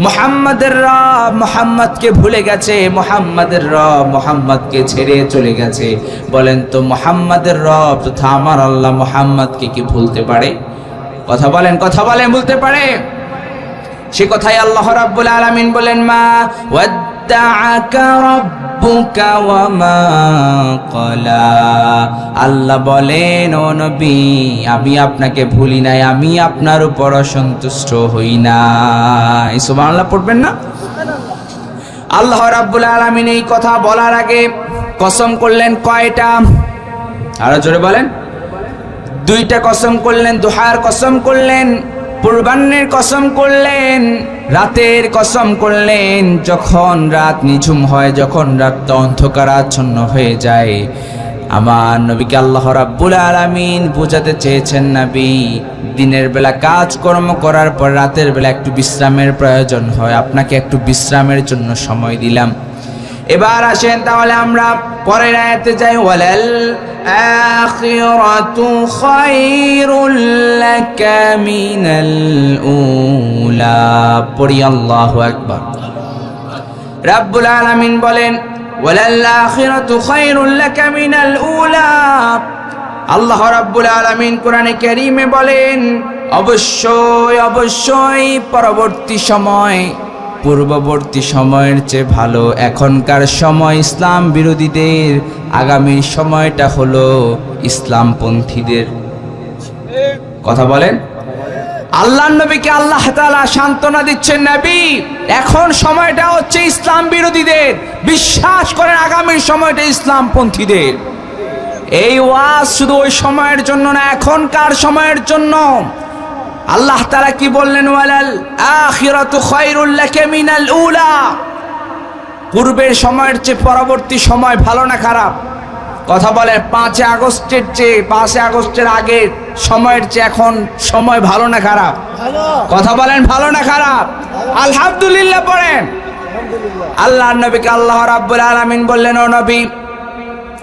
মোহাম্মদের রব মোহাম্মদকে ভুলে গেছে, মোহাম্মদের রব মোহাম্মদকে ছেড়ে চলে গেছে। বলেন তো মোহাম্মদের রব তথা আমার আল্লাহ মোহাম্মদকে কি ভুলতে পারে? কথা বলেন কথা বলেন, ভুলতে পারে? সে কথাই আল্লাহ রাব্বুল আলামিন বলেন, মা আল্লাহ বলেন, ও নবী, আমি আপনাকে ভুলি নাই, আমি আপনার উপর অসন্তুষ্ট হই নাই। সুবহানাল্লাহ, পড়বেন না? আল্লাহ রাব্বুল আলামিন এই কথা বলার আগে কসম করলেন কয়টা? আরও জোরে বলেন। দুইটা কসম করলেন, দুহার কসম করলেন পূর্বাহ্নের কসম করলেন, রাতের কসম করলেন, যখন রাত নিঝুম হয়, যখন রাত অন্ধকারাচ্ছন্ন হয়ে যায়। আমার নবীকে আল্লাহ রাব্বুল আলামিন বোঝাতে চেয়েছেন, নবী, দিনের বেলা কাজকর্ম করার পর রাতের বেলা একটু বিশ্রামের প্রয়োজন হয়। আপনাকে একটু বিশ্রামের জন্য সময় দিলাম। এবার আসেন তাহলে আমরা পরের আয়াতে যাই, ওয়ালাল আখিরাতু খায়রুল লাকা মিনাল উলা। পড়ি আল্লাহু আকবার। রাব্বুল আলামিন বলেন, ওয়ালাল আখিরাতু খায়রুল লাকা মিনাল উলা। আল্লাহ রাব্বুল আলামিন কোরআনে কারীমে বলেন, অবশ্যই অবশ্যই পরবর্তী সময় পূর্ববর্তী সময়ের চেয়ে ভালো। এখনকার সময় ইসলাম বিরোধীদের আগামীর সময়টা হলো ইসলামপন্থীদের। কথা বলেন? আল্লাহ নবীকে আল্লাহ তাআলা সান্ত্বনা দিচ্ছেন, নবী, এখন সময়টা হচ্ছে ইসলাম বিরোধীদের। বিশ্বাস করেন আগামীর সময়টা ইসলামপন্থীদের। এই ওয়াজ শুধু ওই সময়ের জন্য না, এখনকার সময়ের জন্য। আল্লাহ তারা কি বললেন ওয়ালাল আখিরাতু খায়রুল লাকা মিনাল উলা? পূর্বের সময়ের চেয়ে পরবর্তী সময় ভালো না খারাপ? কথা বলে পাঁচে আগস্টের চেয়ে পাঁচে আগস্টের আগের সময়ের চেয়ে এখন সময় ভালো না খারাপ? কথা বলেন ভালো না খারাপ? আলহামদুলিল্লাহ পড়েন আল্লাহ নবীকে আল্লাহ রাব্বুল আলামিন বললেন ও নবী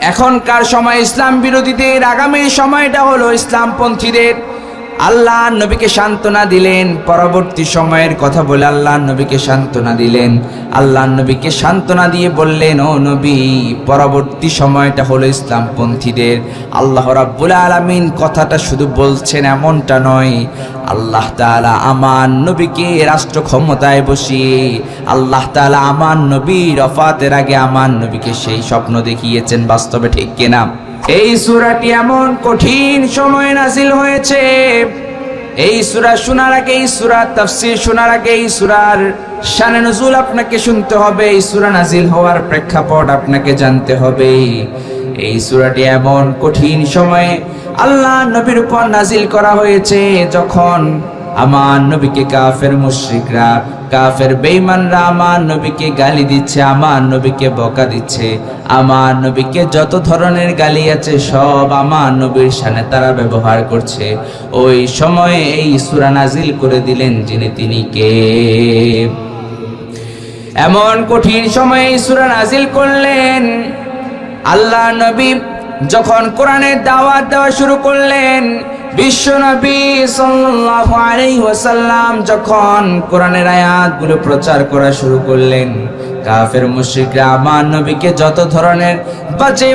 এখনকার সময় ইসলাম বিরোধীদের আগামী সময়টা হলো ইসলামপন্থীদের আল্লাহ নবীকে সান্ত্বনা দিলেন। পরবর্তী সময়ের কথা বলে আল্লাহ নবীকে সান্ত্বনা দিলেন। আল্লাহ নবীকে সান্ত্বনা দিয়ে বললেন, ও নবী, পরবর্তী সময়টা হলো ইসলামপন্থীদের। আল্লাহ রাব্বুল আলামিন কথাটা শুধু বলছেন এমনটা নয়। আল্লাহ তাআলা আমার নবীকে রাষ্ট্র ক্ষমতায় বসিয়ে, আল্লাহ তাআলা আমার নবী রফাতের আগে আমার নবীকে সেই স্বপ্ন দেখিয়েছেন। বাস্তবে ঠিক কিনা? এই সুরাটি এমন কঠিন সময় নাজিল হয়েছে। এই সুরা শোনার আগে, এই সূরা তাফসীর শোনার আগে, এই সূরার শানে নজুল আপনাকে শুনতে হবে, এই সুরা নাজিল হওয়ার প্রেক্ষাপট আপনাকে জানতে হবে। এই সূরাটি এমন কঠিন সময়ে আল্লাহ নবীর উপর নাজিল করা হয়েছে, যখন আমার নবীকে কাফের মুশরিকরা, কাফের বেঈমানরা আমার নবীকে গালি দিচ্ছে, আমার নবীকে বকা দিচ্ছে। আমার নবীকে যত ধরনের গালি আছে, সব আমার নবীর সামনে তারা ব্যবহার করছে। ওই সময়ে এই সূরা নাজিল করে দিলেন যিনি, তিনি কে? এমন কঠিন সময়ে সূরা নাজিল করলেন। আল্লাহ নবী যখন কোরআনের দাওয়াত দেওয়া শুরু করলেন যখন আয়াতগুলো প্রচার করা শুরু করলেন নবীকে যত ধরনের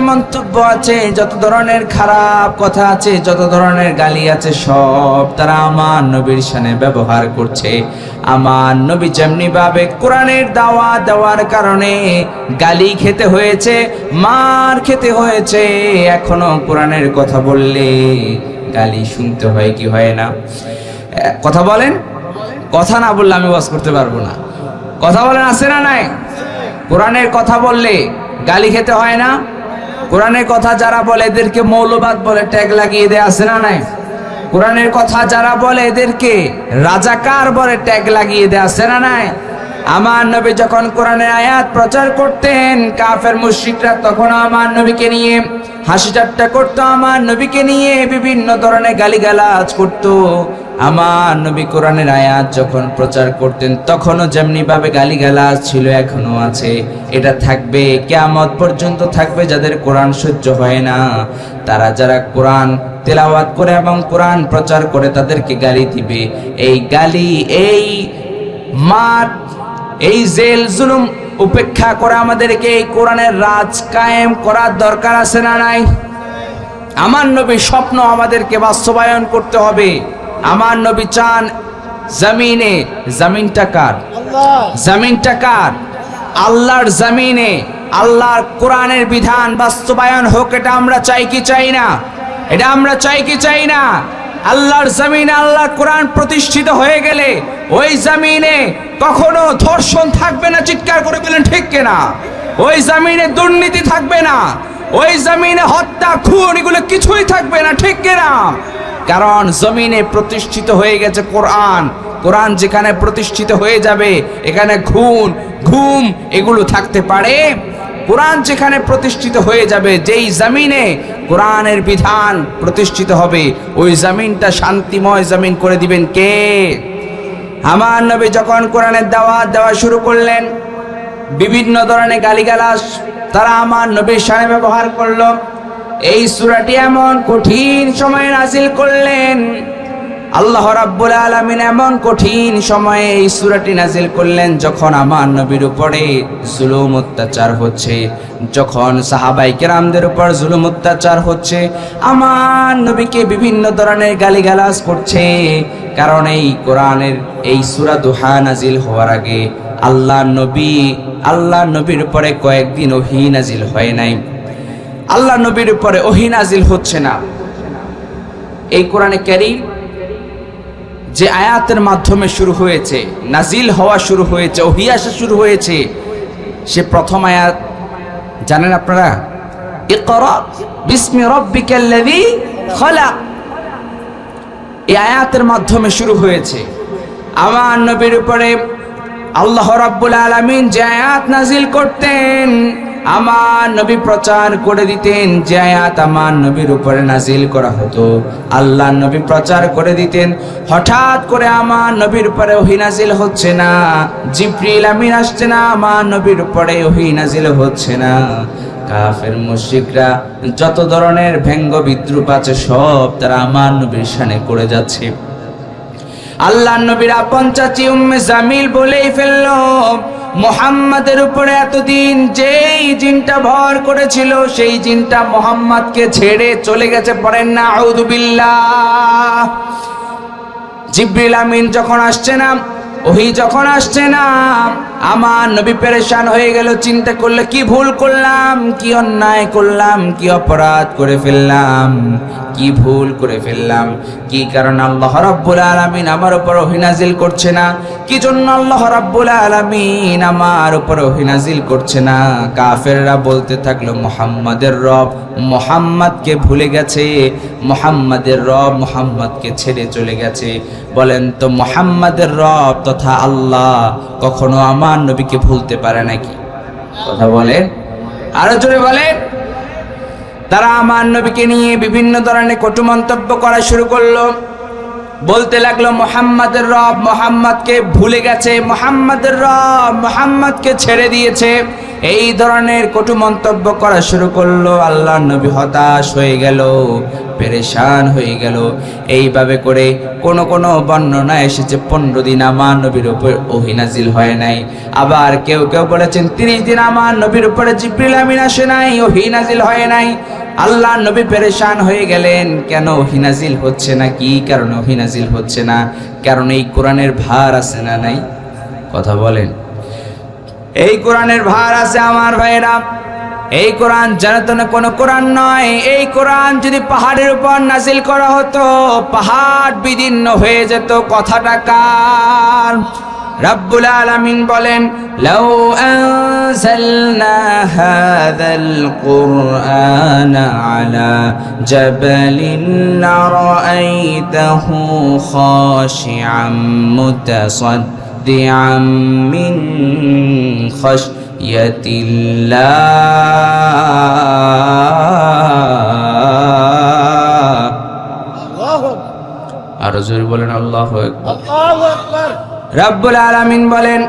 মন্তব্য আছে, যত ধরনের খারাপ কথা আছে, যত ধরনের গালি আছে, সব তারা আমার নবীর সামনে ব্যবহার করছে। আমার নবী যেমনি ভাবে কোরআনের দাওয়া দেওয়ার কারণে গালি খেতে হয়েছে, মার খেতে হয়েছে, এখনও কোরআনের কথা বললে গালি শুনতে হয়, কি হয় না? কথা বলেন? কথা না বললে আমি বাস করতে পারব না। কথা বলেন, আছে না নাই? কোরআনের কথা বললে গালি খেতে হয় না? কোরআনের কথা যারা বলে এদেরকে মৌলবাদ বলে ট্যাগ লাগিয়ে দেয় আছে না নাই? কোরআনের কথা যারা বলে এদেরকে রাজাকার বলে ট্যাগ লাগিয়ে দেয় আছে না নাই? আমার নবী যখন কোরআনের আয়াত প্রচার করতেন, কাফের মুশরিকরা তখন আমার নবীকে নিয়ে হাসি ঠাট্টা করতো, আমার নবীকে নিয়ে বিভিন্ন ধরনের গালিগালাজ করতো। আমার নবী কোরআনের আয়াত যখন প্রচার করতেন, তখনও যেমনি ভাবে গালিগালাজ ছিল এখনও আছে। এটা থাকবে, কেয়ামত পর্যন্ত থাকবে যাদের কোরআন সহ্য হয় না। তারা যারা কোরআন তেলাওয়াত করে এবং কোরআন প্রচার করে, তাদেরকে গালি দিবে। এই গালি, এই মার এই জেল জুলুম উপেক্ষা করে আমাদেরকে এই কোরআনের রাজ কায়েম করার দরকার আছে না নাই? আমার নবী স্বপ্ন আমাদেরকে বাস্তবায়ন করতে হবে। আমার নবী চান জমিনে, জমিনটা কার? জমিনটা কার? আল্লাহর জমিনে, আল্লাহর কোরআনের বিধান বাস্তবায়ন হোক, এটা আমরা চাই কি চাই না? এটা আমরা চাই কি চাই না? আল্লাহর জমিনে আল্লাহর কোরআন প্রতিষ্ঠিত হয়ে গেলে ওই জমিনে কখনো ধর্ষণ থাকবে না, চিৎকার করে বলেন ঠিক কিনা? ওই জমিনে দুর্নীতি থাকবে না, ওই জমিনে হত্যা, খুন, এগুলো কিছুই থাকবে না, ঠিক কিনা? কারণ জমিনে প্রতিষ্ঠিত হয়ে গেছে কোরআন। কোরআন যেখানে প্রতিষ্ঠিত হয়ে যাবে, এখানে খুন, ঘুম, এগুলো থাকতে পারে। কোরআন যেখানে প্রতিষ্ঠিত হয়ে যাবে, যেই জমিনে কোরআনের বিধান প্রতিষ্ঠিত হবে, ওই জমিনটা শান্তিময় জমিন করে দিবেন কে? আমার নবী যখন কোরআনের দাওয়াত দেওয়া শুরু করলেন, বিভিন্ন ধরনের গালিগালাস তারা আমার নবীর সামনে ব্যবহার করল। এই সুরাটি এমন কঠিন সময়ে নাজিল করলেন। আল্লাহ রাব্বুল আলামিন এমন কঠিন সময়ে এই সূরাটি নাজিল করলেন যখন আমার নবীর উপরে জুলুম অত্যাচার হচ্ছে, যখন সাহাবাই কেরামদের উপর জুলুম অত্যাচার হচ্ছে, আমার নবীকে বিভিন্ন ধরনের গালিগালাজ করছে। কারণ এই কোরআনের এই সূরা দুহা নাজিল হওয়ার আগে আল্লাহ নবী, আল্লাহ নবীর উপরে কয়েকদিন ওহি নাজিল হয় নাই। আল্লাহ নবীর উপরে ওহি নাজিল হচ্ছে না। এই কোরআনে ক্যারিম যে আয়াতের মাধ্যমে শুরু হয়েছে, নাজিল হওয়া শুরু হয়েছে, ওহি আসা শুরু হয়েছে, সে প্রথম আয়াত, জানেন আপনারা? এই আয়াতের মাধ্যমে শুরু হয়েছে। আমার নবীর উপরে আল্লাহ রাব্বুল আলামিন যে আয়াত নাজিল করতেন আমার নবী প্রচার করে দিতেন যে আয়াত আমার নবীর উপরে নাজিল করা হতো। আল্লাহ নবী প্রচার করে দিতেন, হঠাৎ করে আমার নবীর উপরে ওহি নাজিল হচ্ছে না। জিব্রিল আমিন আসছে না, আমার নবীর উপরে ওহি নাজিল হচ্ছে না। কাফের মুশরিকরা যত ধরনের ব্যঙ্গ বিদ্রুপ আছে সব তারা আমার নবীর সানে করে যাচ্ছে। আল্লাহ নবীরা আপন চাচি উম্মে জামিল বলেই ফেলল, মোহাম্মদের উপরে এতদিন যেই জিনটা ভর করেছিল, সেই জিনটা মোহাম্মদকে ছেড়ে চলে গেছে পড়েন না আউদুবিল্লাহ জিব্রিল আমিন যখন আসছে না, ওহি যখন আসছে না, আমার নবী পেরেশান হয়ে গেল, চিন্তা করলে, কি ভুল করলাম, কি অন্যায় করলাম, কি অপরাধ করে ফেললাম? কি ভুল করে ফেললাম? কি কারণ আল্লাহ রাব্বুল আলামিন আমার উপর অহিনাজিল করছে না? কি জন্য আল্লাহ রাব্বুল আলামিন আমার উপর অহিনাজিল করছে না? কাফেররা বলতে থাকল, মোহাম্মদের রব মোহাম্মদকে ভুলে গেছে। মোহাম্মদের রব মোহাম্মদকে ছেড়ে চলে গেছে। বলেন, তো মোহাম্মদের রব তথা আল্লাহ কখনো আমার নবীকে ভুলতে পারে নাকি? কথা বলে আরও জোরে বলে তারা আমার নবীকে নিয়ে বিভিন্ন ধরনের কটু মন্তব্য করা শুরু করল। বলতে লাগল, মোহাম্মদের রব মোহাম্মদকে ভুলে গেছে, মোহাম্মদের রব মোহাম্মদকে ছেড়ে দিয়েছে। এই ধরনের কটু মন্তব্য করা শুরু করল আল্লাহ নবী হতাশ হয়ে গেল, পেরেশান হয়ে গেল। এইভাবে করে কোন কোন বর্ণনা এসেছে, পনেরো দিন আমার নবীর উপর ওহিনাজিল হয় নাই। আবার কেউ কেউ বলেছেন, তিরিশ দিন আমার নবীর উপরে জিব্রিল আমিন আসে নাই ওহিনাজিল হয় নাই। আল্লাহ নবী পেরেশান হয়ে গেলেন। কেন হিনাজিল হচ্ছে না? কি কারণে ওহিনাজিল হচ্ছে না? কারণ এই কোরআনের ভার আছে না নাই? কথা বলেন। এই কোরআনের ভার আছে আমার ভাইরা এই কোরআন জানাতনে কোনো কোরআন নয়। এই কোরআন যদি পাহাড়ের উপর নাজিল করা হতো, পাহাড় বিদীর্ণ হয়ে যেত কথাটা কার? رب العالمين بولين لو أنزلنا هذا القرآن على جبل لرأيته خاشعا متصدعا من خشية الله. الله أكبر. রাব্বুল আলামিন বলেন,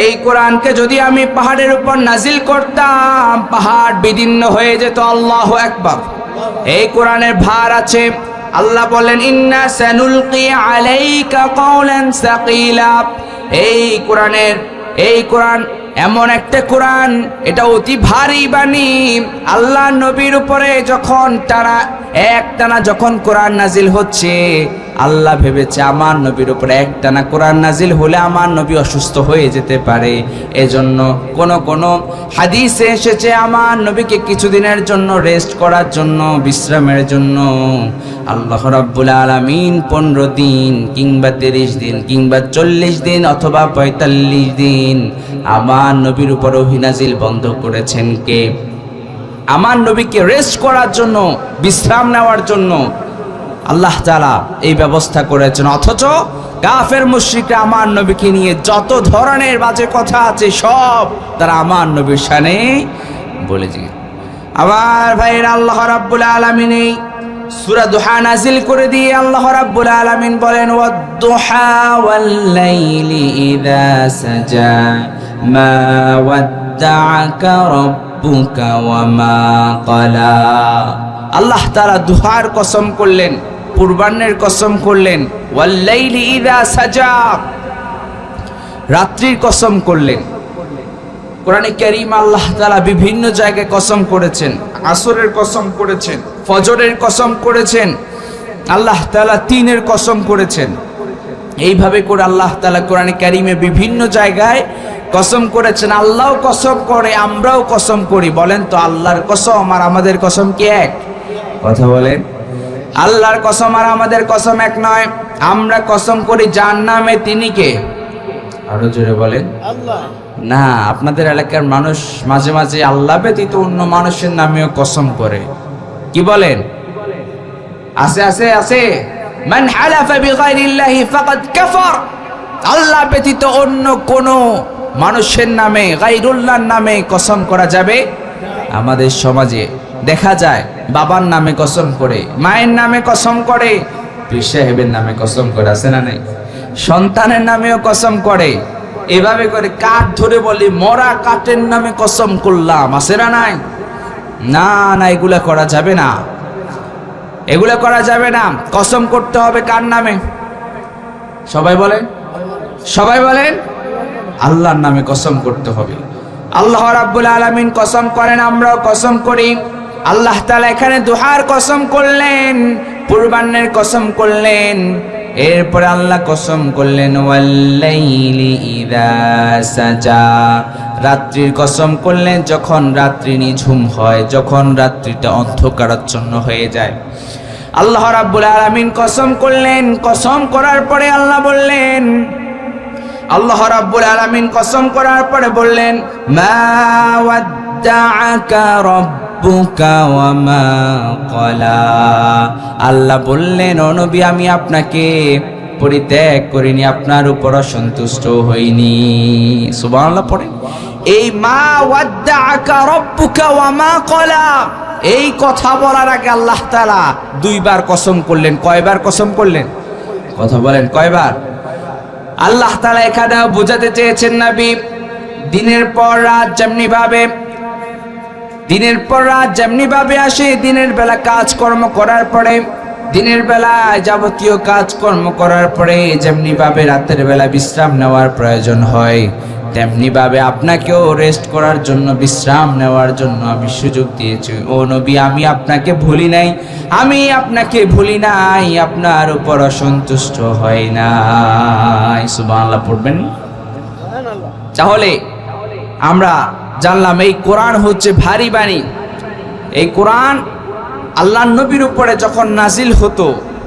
এই কোরআনকে যদি আমি পাহাড়ের উপর নাজিল করতাম, পাহাড় বিদীর্ণ হয়ে যেত আল্লাহ একবার এই কোরআনের ভার আছে। আল্লাহ বলেন, ইন্না সানুলকি আলাইকা কওলান সাকিলা। এই কোরআনের, এই কোরআন এমন একটা কোরআন, এটা অতি ভারী বাণী। আল্লাহ নবীর উপরে যখন তারা এক টানা যখন কোরআন নাজিল হচ্ছে, আল্লাহ ভেবেছে আমার নবীর উপরে এক টানা কোরআন নাজিল হলে আমার নবী অসুস্থ হয়ে যেতে পারে। এজন্য কোন কোন হাদিসে এসেছে আমার নবীকে কিছুদিনের জন্য রেস্ট করার জন্য, বিশ্রামের জন্য। আল্লাহ রাব্বুল আলামিন পনেরো দিন কিংবা তিরিশ দিন কিংবা চল্লিশ দিন অথবা পঁয়তাল্লিশ দিন আমার নবীর উপর অহিনাজিল বন্ধ করেছেন কে? আমার নবীকে রেস্ট করার জন্য, বিশ্রাম নেওয়ার জন্য আল্লাহ তালা এই ব্যবস্থা করেছেন। অথচ কাফের মুশ্রিকরা আমার নবীকে নিয়ে যত ধরনের বাজে কথা আছে সব তারা আমার নবীর সানে বলে বলেছে আমার ভাইয়ের, আল্লাহ রাব্বুল আলামিন এই সূরা দুহা নাজিল করে দিয়ে আল্লাহ রাব্বুল আলামিন বলেন, ওয়াদ-দুহা আল্লাহ তাআলা দুহার কসম করলেন পূর্বাহ্নের কসম করলেন রাত্রির কসম করলেন। কোরআনে কারীম আল্লাহ তাআলা বিভিন্ন জায়গায় কসম করেছেন, আসরের কসম করেছেন, ফজরের কসম করেছেন, আল্লাহ তাআলা তিনের কসম করেছেন। এইভাবে করে আল্লাহ তাআলা কোরআনে কারীমে বিভিন্ন জায়গায় কসম করেছেন আল্লাহও কসম করে আমরাও কসম করি। বলেন তো আল্লাহর কসম আর আমাদের কসম কি এক? কথা বলেন। আল্লাহর কসম আর আমাদের কসম এক নয়। আমরা কসম করি যার নামে তিনি কে? আরও জোরে বলেন। না আপনাদের এলাকার মানুষ মাঝে মাঝে আল্লাহ ব্যতীত অন্য মানুষের নামেও কসম করে। কি বলেন? আছে আছে আছে? মান হালাফা বিগাইরিল্লাহি ফাকাদ কাফার। আল্লাহ ব্যতীত অন্য কোন মানুষের নামে গাইরুল্লাহর নামে কসম করা যাবে? আমাদের সমাজে দেখা যায়, বাবার নামে কসম করে, মায়ের নামে কসম করে, পীর সাহেবের নামে কসম করে, আছে না নাই? সন্তানের নামেও কসম করে। এভাবে করে কাঠ ধরে বলি, মরা কাঠের নামে কসম করলাম, আছে না নাই? না না, এগুলা করা যাবে না। এগুলো করা যাবে না। কসম করতে হবে কার নামে? সবাই বলেন? সবাই বলেন? আল্লাহর নামে কসম করতে হবে। আল্লাহ রাব্বুল আলামিন কসম করেন, আমরাও কসম করি। আল্লাহ তাআলা এখানে দুহার কসম করলেন পূর্বাহ্নের কসম করলেন। এরপরে আল্লাহ কসম করলেন রাত্রির কসম করলেন, যখন রাত্রি নিঝুম হয়, যখন রাত্রিটা অন্ধকারাচ্ছন্ন হয়ে যায়। আল্লাহ রাব্বুল আলামিন কসম করলেন, কসম করার পরে আল্লাহ বললেন, আল্লাহ রাব্বুল আলামিন কসম করার পরে বললেন, মা আল্লাহ বললেন, ও নবী, আমি আপনাকে পরিত্যাগ করিনি, আপনার উপর অসন্তুষ্ট হইনি। সুবহানাল্লাহ পড়ে। এই মা মা ক্বালা। এই কথা বলার আগে আল্লাহ তাআলা দুইবার কসম করলেন। কয়বার কসম করলেন? কথা বলেন, কয়বার? আল্লাহ তালা এখানে বোঝাতে চেয়েছেন, নবী, দিনের পর রাত যেমনি ভাবে দিনের পর রাত যেমনি ভাবে আসে দিনের বেলা কাজকর্ম করার পরে দিনের বেলা যাবতীয় কাজকর্ম করার পরে যেমনি ভাবে রাতের বেলা বিশ্রাম নেওয়ার প্রয়োজন হয় তেমনি ভাবে আপনাকেও রেস্ট করার জন্য বিশ্রাম নেওয়ার জন্য আমি সুযোগ দিয়েছি। ও নবী আমি আপনাকে ভুলি নাই আমি আপনাকে ভুলি নাই আপনার উপর অসন্তুষ্ট হয় না সুবহানাল্লাহ পড়বেন? তাহলে আমরা জানলাম, এই কোরআন হচ্ছে ভারী বাণী। এই কোরআন আল্লাহ নবীর উপরে যখন নাজিল হতো,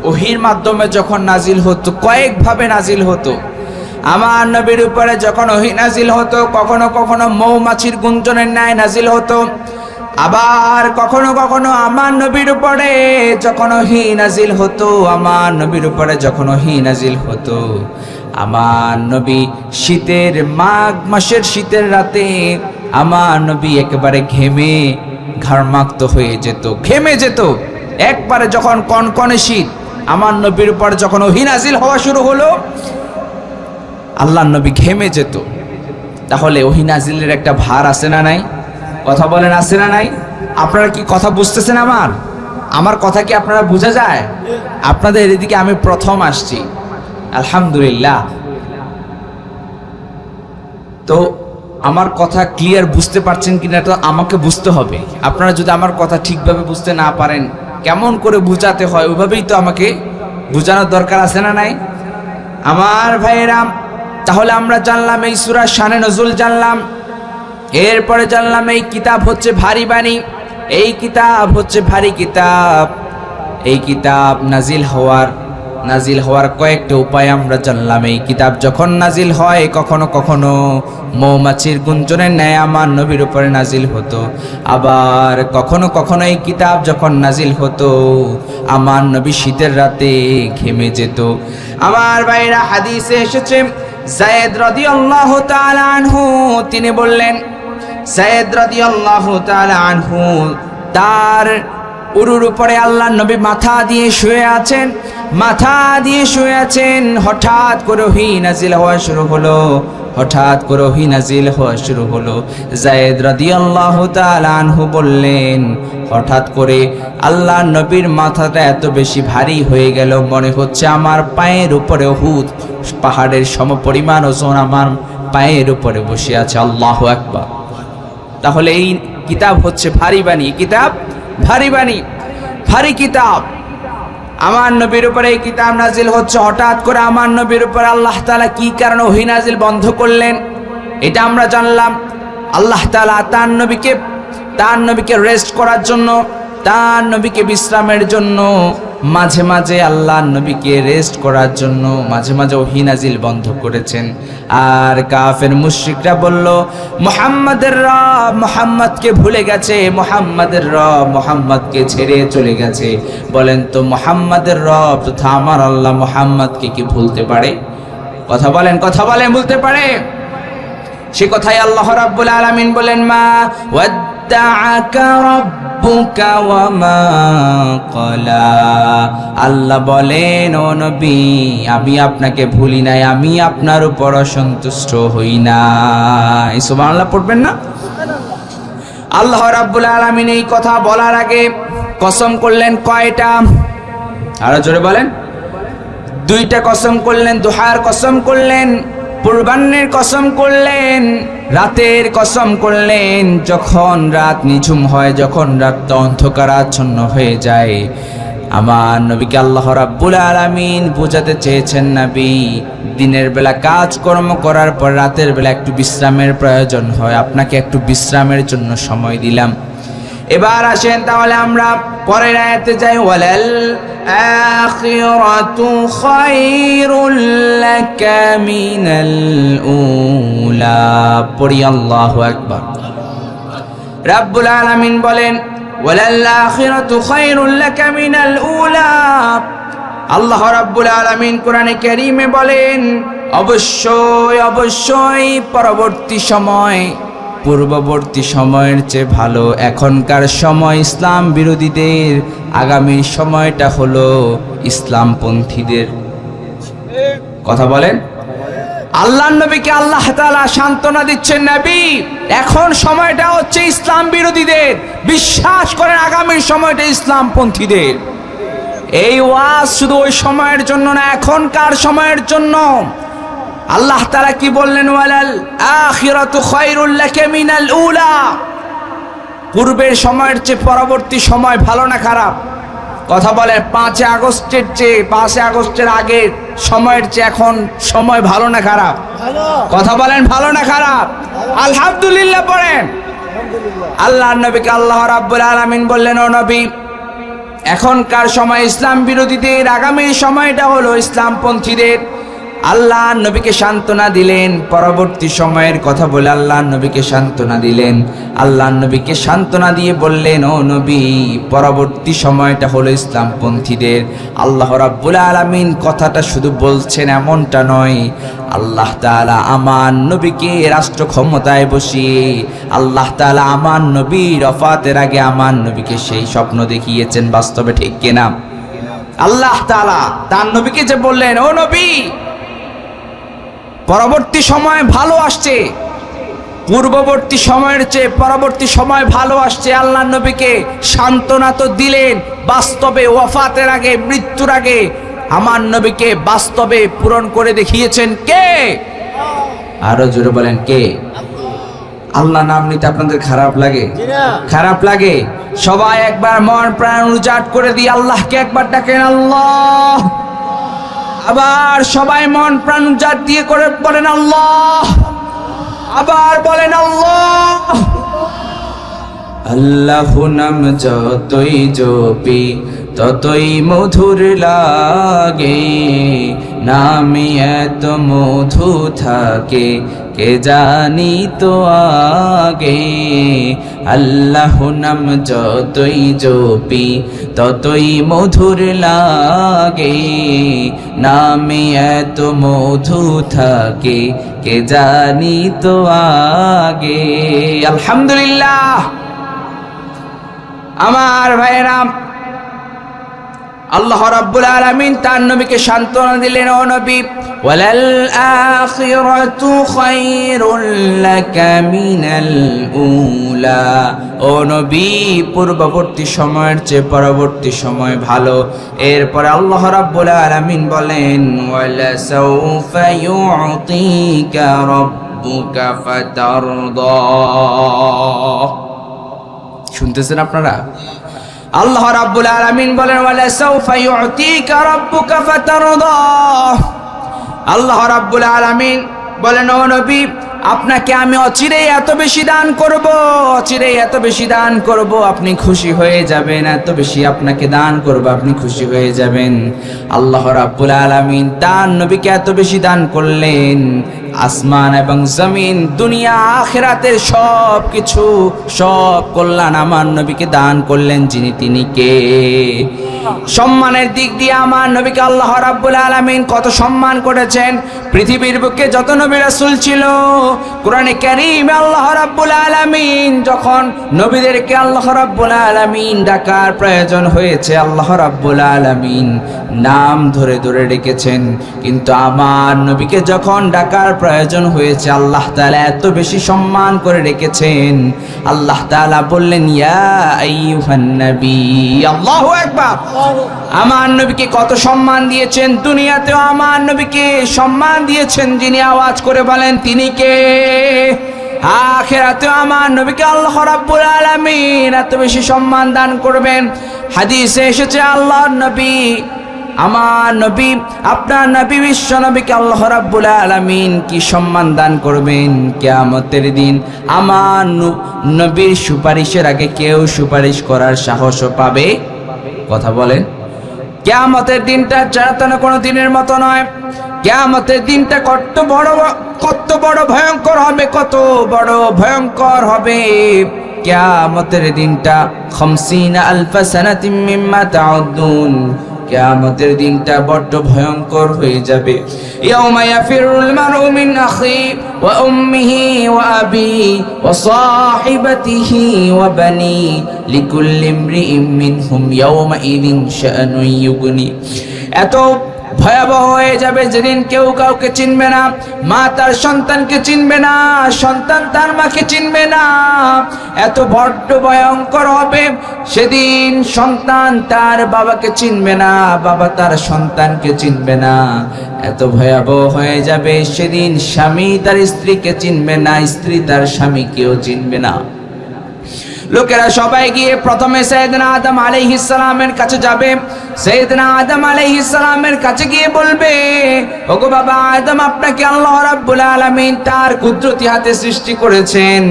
ওহির মাধ্যমে যখন নাজিল হতো, কয়েকভাবে নাজিল হতো, আমার নবীর উপরে যখন ওহি নাজিল হতো, কখনো কখনো মৌমাছির গুঞ্জনের ন্যায় নাজিল হতো, আবার কখনো কখনো আমার নবীর উপরে যখন ওহি নাজিল হতো, আমার নবীর উপরে যখন ওহি নাজিল হতো। আমার নবী শীতের মাঘ মাসের শীতের রাতে আমার নবী একেবারে ঘেমে ঘাড়মাক্ত হয়ে যেত, ঘেমে যেত। একবারে যখন কনকনে শীত, আমার নবীর উপর যখন ওহি নাজিল হওয়া শুরু হলো আল্লাহ নবী ঘেমে যেত। তাহলে ওহি নাজিলের একটা ভার আছে না নাই? কথা বলেন, আছে না নাই? আপনারা কি কথা বুঝতেছেন আমার? আমার কথা কি আপনারা বোঝা যায়? আপনাদের এদিকে আমি প্রথম আসছি। আলহামদুলিল্লাহ। তো আমার কথা ক্লিয়ার বুঝতে পারছেন কিনা তো আমাকে বুঝতে হবে। আপনারা যদি আমার কথা ঠিকভাবে বুঝতে না পারেন, কেমন করে বুঝাতে হয় ওইভাবেই তো আমাকে বোঝানোর দরকার আছে না নাই? আমার ভাইয়েরাম তাহলে আমরা জানলাম এই সুরা শানে নজরুল জানলাম, এরপরে জানলাম এই কিতাব হচ্ছে ভারী বাণী, এই কিতাব হচ্ছে ভারী কিতাব, এই কিতাব নাজিল হওয়ার নাজিল হওয়ার কয়েকটা উপায় আমরা জানলাম। এই কিতাব যখন নাজিল হয়, কখনো কখনো মৌমাছির গুঞ্জনের ন্যায় আমার নবীর উপরে নাজিল হতো। আবার কখনো কখনো এই কিতাব যখন নাজিল হতো, আমার নবী শীতের রাতে ঘেমে যেত। আমার ভাইরা হাদিসে এসেছে, জায়েদ রাদিয়াল্লাহু তাআলা আনহু, তিনি বললেন, জায়েদ রাদিয়াল্লাহু তাআলা আনহু তার উরুর উপরে আল্লাহ নবী মাথা দিয়ে শুয়ে আছেন, মাথা দিয়ে শুয়ে আছেন। হঠাৎ করে হি নাজিল হওয়া শুরু হলো, হঠাৎ করে ওহি নাজিল হওয়া শুরু হলো। জায়েদ রাদিয়াল্লাহু তাআলা আনহু বললেন, হঠাৎ করে আল্লাহ নবীর মাথাটা এত বেশি ভারী হয়ে গেল, মনে হচ্ছে আমার পায়ের উপরে হুদ পাহাড়ের সমপরিমাণ ওজন আমার পায়ের উপরে বসে আছে, আল্লাহু আকবার। তাহলে এই কিতাব হচ্ছে ভারী বাণী কিতাব ভারী বাণী, ভারী কিতাব। আমার নবীর উপরে এই কিতাব নাজিল হচ্ছে। হঠাৎ করে আমার নবীর উপরে আল্লাহ তালা কি কারণে ওহি নাজিল বন্ধ করলেন? এটা আমরা জানলাম। আল্লাহ তালা তার নবীকে তার নবীকে রেস্ট করার জন্য, তার নবীকে বিশ্রামের জন্য মাঝে মাঝে আল্লাহ নবীকে রেস্ট করার জন্য মাঝে মাঝে ওহি নাজিল বন্ধ করেছেন। আর কাফের মুশরিকরা বলল, মোহাম্মদের রব মোহাম্মদকে ভুলে গেছে, মোহাম্মদের রব মোহাম্মদকে ছেড়ে চলে গেছে। বলেন তো, মোহাম্মদের রব তথা আমার আল্লাহ মোহাম্মদকে কি ভুলতে পারে? কথা বলেন কথা বলেন, ভুলতে পারে। সে কথাই আল্লাহ রাব্বুল আলামিন বলেন, মা আল্লাহ বলেন, ও নবী, আমি আপনাকে ভুলি নাই, আমি আপনার উপর অসন্তুষ্ট হই না নাই। সুবহানাল্লাহ, পড়বেন না? আল্লাহ রাব্বুল আলামিন এই কথা বলার আগে কসম করলেন কয়টা? আরও জোরে বলেন। দুইটা কসম করলেন, দোহার কসম করলেন পূর্বাহ্নের কসম করলেন, রাতের কসম করলেন, যখন রাত নিঝুম হয়, যখন রাত অন্ধকারাচ্ছন্ন হয়ে যায়। আমার নবীকে আল্লাহ রাব্বুল আলামিন বোঝাতে চেয়েছেন নবী, দিনের বেলা কাজকর্ম করার পর রাতের বেলা একটু বিশ্রামের প্রয়োজন হয়। আপনাকে একটু বিশ্রামের জন্য সময় দিলাম। এবার আসেন তাহলে আমরা পরের আয়াতে যাই, ওয়ালাল আখিরাতু খায়রুল লাকা মিনাল উলা। পড়ি আল্লাহু আকবার। রাব্বুল আলামিন বলেন, ওয়ালাল আখিরাতু খায়রুল লাকা মিনাল উলা। আল্লাহ রাব্বুল আলামিন কোরআনে কারীমে বলেন, অবশ্যই অবশ্যই পরবর্তী সময় পূর্ববর্তী সময়ের চেয়ে ভালো। এখনকার সময় ইসলাম বিরোধীদের, আগামী সময়টা হলো ইসলামপন্থীদের। কথা বলেন? আল্লাহ নবীকে আল্লাহ তাআলা সান্ত্বনা দিচ্ছেন নবী, এখন সময়টা হচ্ছে ইসলাম বিরোধীদের। বিশ্বাস করেন আগামীর সময়টা ইসলামপন্থীদের। এই ওয়াজ শুধু ওই সময়ের জন্য না, এখনকার সময়ের জন্য। আল্লাহ তারা কি বললেন ওয়ালাল আখিরাতু খায়রুল লাকা মিনাল উলা? পূর্বের সময়ের চেয়ে পরবর্তী সময় ভালো না খারাপ? কথা বলে পাঁচই আগস্টের চেয়ে পাঁচই আগস্টের আগের সময়ের চেয়ে এখন সময় ভালো না খারাপ? কথা বলেন ভালো না খারাপ? আলহামদুলিল্লাহ পড়েন। আল্লাহ নবীকে আল্লাহ রাব্বুল আলামিন বললেন ও নবী এখনকার সময় ইসলাম বিরোধীদের আগামী সময়টা হলো ইসলামপন্থীদের আল্লাহ নবীকে সান্ত্বনা দিলেন, পরবর্তী সময়ের কথা বলে আল্লাহ নবীকে সান্ত্বনা দিলেন। আল্লাহ নবীকে সান্ত্বনা দিয়ে বললেন, ও নবী, পরবর্তী সময়টা হলো ইসলামপন্থীদের। আল্লাহ রাব্বুল আলামিন কথাটা শুধু বলছেন এমনটা নয়। আল্লাহ তাআলা আমার নবীকে রাষ্ট্র ক্ষমতায় বসিয়ে, আল্লাহ তাআলা আমার নবীর রফাতের আগে আমার নবীকে সেই স্বপ্ন দেখিয়েছেন। বাস্তবে ঠিক কিনা? আল্লাহ তাআলা তার নবীকে যে বললেন, ও নবী পরবর্তী সময় ভালো আসছে। পূর্ববর্তী সময়ের চেয়ে পরবর্তী সময় ভালো আসছে। আল্লাহ নবীকে সান্ত্বনা তো দিলেন, বাস্তবে ওয়াফাতের আগে, মৃত্যুর আগে। আমার নবীকে বাস্তবে পূরণ করে দেখিয়েছেন কে? আরও জোরে বলেন কে? আল্লাহ নাম নিতে আপনাদের খারাপ লাগে? খারাপ লাগে। সবাই একবার মন প্রাণ উজাট করে দিয়ে আল্লাহকে একবার ডাকেন, আল্লাহ। আবার সবাই মন প্রাণ উজাট দিয়ে করে বলেন আল্লাহ। আবার বলেন আল্লাহ। আল্লাহ নাম যতই জপি, ততই মধুর লাগে। নামে এত মধু থাকে কে জানি তো আগে? আল্লাহ নাম যতই জপি, ততই মধুর লাগে। নামে এত মধু থাকে, কে জানি তো আগে? আলহামদুলিল্লাহ। আমার ভাইয়েরা আল্লাহ রাব্বুল আলামিন তার নবীকে সান্ত্বনা দিলেন, ও নবী, ওয়ালাল আখিরাতু খায়রুল লাকা মিনাল উলা। ও নবী, পূর্ববর্তী সময়ের চেয়ে পরবর্তী সময় ভালো। এরপরে আল্লাহ রাব্বুল আলামিন বলেন, ওয়ালা সাউফা ইউতিকা রাব্বুকা ফাতারদা। শুনতেছেন আপনারা? আল্লাহ রাব্বুল আলামিন বলেন, ওয়ালা সাউফা ইউতিকা রাব্বুকা ফাতারদা। আল্লাহ রাব্বুল আলামিন বলেন, ও নবী, আপনাকে আমি অচিরেই এত বেশি দান করব অচিরেই এত বেশি দান করব, আপনি খুশি হয়ে যাবেন। এত বেশি আপনাকে দান করব, আপনি খুশি হয়ে যাবেন। আল্লাহ রাব্বুল আলামিন তার নবীকে এত বেশি দান করলেন। আসমান এবং জমিন, দুনিয়া, আখেরাতের সব কিছু সব কল্যাণ আমার নবীকে দান করলেন যিনি তিনি কে? সম্মানের দিক দিয়ে আমার নবীকে আল্লাহ রাব্বুল আলামিন কত সম্মান করেছেন। পৃথিবীর বুকে যত নবী রাসূল ছিল, কোরআনে কারীমে আল্লাহ রাব্বুল আলামিন যখন নবীদেরকে আল্লাহ রাব্বুল আলামিন ডাকার প্রয়োজন হয়েছে, আল্লাহ রাব্বুল আলামিন নাম ধরে ধরে ডেকেছেন। কিন্তু আমার নবীকে যখন ডাকার প্রয়োজন হয়েছে। আল্লাহ তাআলা এত বেশি সম্মান করে রেখেছেন। আল্লাহ তাআলা বললেন আল্লাহু আমার নবীকে কত সম্মান দিয়েছেন। দুনিয়াতেও আমার নবীকে সম্মান দিয়েছেন যিনি আওয়াজ করে বলেন, তিনি কে? আখেরাতেও আমার নবীকে আল্লাহ রাব্বুল আলামিন এত বেশি সম্মান দান করবেন। হাদিসে এসেছে, আল্লাহর নবী আমার নবী, আপনার নবী বিশ্ব নবীকে আল্লাহ রাব্বুল আলামিন কি সম্মান দান করবেন কেয়ামতের দিন? আমার নবীর সুপারিশের আগে কেউ সুপারিশ করার সাহসও পাবে? কথা বলেন। কেয়ামতের দিনটা চেতন কোনো দিনের মতো নয়। কেয়ামতের দিনটা কত বড় কত বড় ভয়ঙ্কর হবে, কত বড় ভয়ঙ্কর হবে। কেয়ামতের দিনটা খমসিনা আলফা সানাতিম মিম্মা তাউদ্দুন। কেয়ামতের দিনটা বড্ড ভয়ঙ্কর হয়ে যাবে। ইয়াউমা ইয়াফিরুল মারউ মিন আখি ওয়া উম্মিহি ওয়া আবি ওয়া সাহিবাতিহি ওয়া বানি লিকুল্লি ইমরিইম মিনহুম ইয়াউমা ইযিন শাআনুন ইউগনি। এত ভয়াবহ হয়ে যাবে যেদিন কেউ কাউকে চিনবে না, মা তার সন্তানকে চিনবে না, সন্তান তার মাকে চিনবে না। এত বড্ড ভয়ঙ্কর হবে, সেদিন সন্তান তার বাবাকে চিনবে না, বাবা তার সন্তানকে চিনবে না। এত ভয়াবহ হয়ে যাবে, সেদিন স্বামী তার স্ত্রীকে চিনবে না, স্ত্রী তার স্বামীকেও চিনবে না। লোকেরা সবাই গিয়ে প্রথমে সৈয়দনা আদম আলাইহিস সালামের কাছে যাবে সৈয়দনা আদম আলাইহিস সালামের কাছে গিয়ে বলবে, ওগো বাবা আদম, আপনাকে আল্লাহ রাব্বুল আলামিন তার কুদরতি হাতে সৃষ্টি করেছেন।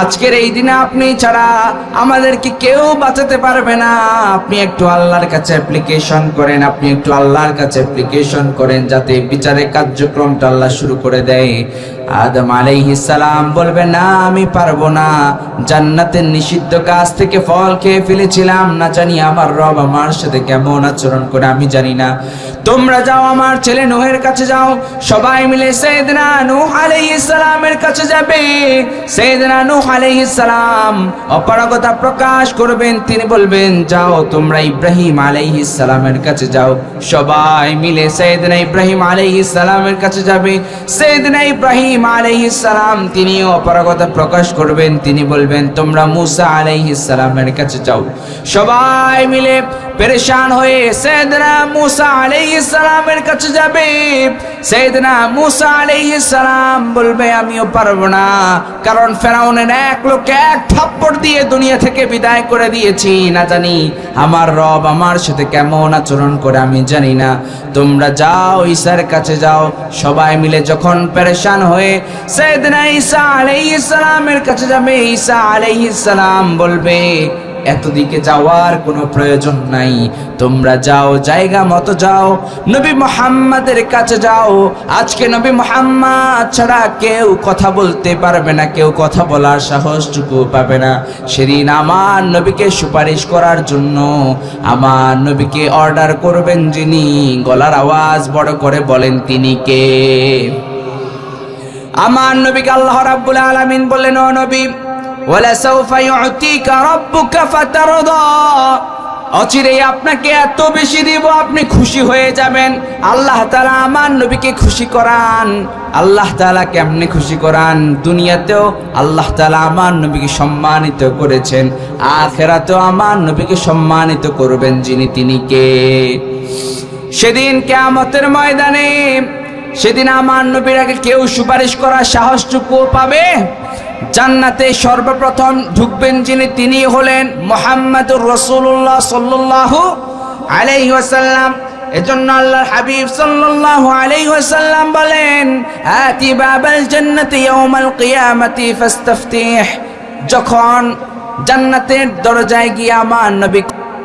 আজকের এই দিনে আপনি ছাড়া আমাদেরকে কেউ বাঁচাতে পারবে না। আপনি একটু আল্লাহর কাছে অ্যাপ্লিকেশন করেন, আপনি একটু আল্লাহর কাছে অ্যাপ্লিকেশন করেন, যাতে বিচারের কার্যক্রমটা আল্লাহ শুরু করে দেয়। আদম আলাইহিস সালাম বলবে, না, আমি পারব না। জান্নাতের নিষিদ্ধ কাজ থেকে ফল খেয়ে ফেলেছিলাম। না জানি আমার রব আমার সাথে কেমন আচরণ করে, আমি জানি না। তোমরা যাও আমার ছেলে নোহের কাছে যাও। সবাই মিলে সৈয়দনা নূহ আলাইহিস সালামের কাছে যাবে। সৈয়দনা নূহ আলাইহিস সালাম অপারগতা প্রকাশ করবেন। তিনি বলবেন, যাও তোমরা ইব্রাহিম আলাইহিস সালামের কাছে যাও। সবাই মিলে সৈয়দনা ইব্রাহিম আলাইহিস সালামের কাছে যাবে। সৈয়দনা ইব্রাহিম আলাইহিস সালাম তিনিও অপারগতা প্রকাশ করবেন। তিনি বলবেন, তোমরা মুসা আলাইহিস সালামের কাছে যাও। সবাই মিলে পেরেশান হয়ে সৈয়দনা মুসা আলাইহিস সালামের কাছে যাবে। সৈয়দনা মুসা আলাইহিস সালাম বলবে, আমিও পারব না। কারণ ফেরাউনের এক লোককে এক থাপ্পড় দিয়ে দুনিয়া থেকে বিদায় করে দিয়েছি। না জানি আমার রব আমার সাথে কেমন আচরণ করে, আমি জানি না। তোমরা যাও, ঈসার কাছে যাও। সবাই মিলে যখন পেরেশান হয়ে সৈয়দনা ঈসা আলাইহিস সালামের কাছে যাবে, ঈসা আলাইহিস সালাম বলবে এতদিকে যাওয়ার কোনো প্রয়োজন নাই। তোমরা যাও, জায়গা মতো যাও। নবী মোহাম্মদের কাছে যাও। আজকে নবী মোহাম্মদ ছাড়া কেউ কথা বলতে পারবে না, কেউ কথা বলার সাহসটুকু পাবে না। সেদিন আমার নবীকে সুপারিশ করার জন্য আমার নবীকে অর্ডার করবেন যিনি, গলার আওয়াজ বড় করে বলেন তিনি কে? আমার নবীকে আল্লাহ রাব্বুল আলামিন বললেন, ও নবী সাউফা ইউতিকা রাব্বুকা ফাতারদা। অচিরেই আপনাকে এত বেশি দিব, আপনি খুশি হয়ে যাবেন। আল্লাহ তাআলা আমার নবীকে খুশি করান। আল্লাহ তাআলা কেমনে খুশি করান? দুনিয়াতেও আল্লাহ তাআলা আমার নবীকে সম্মানিত করেছেন। আখেরাতেও আমার নবীকে সম্মানিত করবেন যিনি তিনি কে? সেদিন কেয়ামতের ময়দানে, সেদিন আমার নবীর আগে কেউ সুপারিশ করার সাহসটুকু পাবে? জান্নাতে সর্বপ্রথম ঢুকবেন যিনি, তিনি হলেন মোহাম্মদুর রসুল্লাহ সাল্লাহ আলাইহি ওয়াসাল্লাম। এজন্য আল্লাহর হাবিব সাল্লাল্লাহু আলাইহি ওয়াসাল্লাম বলেন, আতি বাবাল জান্নাতি ইয়াউমাল কিয়ামতি ফাস্তাফতিহ। যখন জান্নাতের দরজায় গিয়ে আমার নবী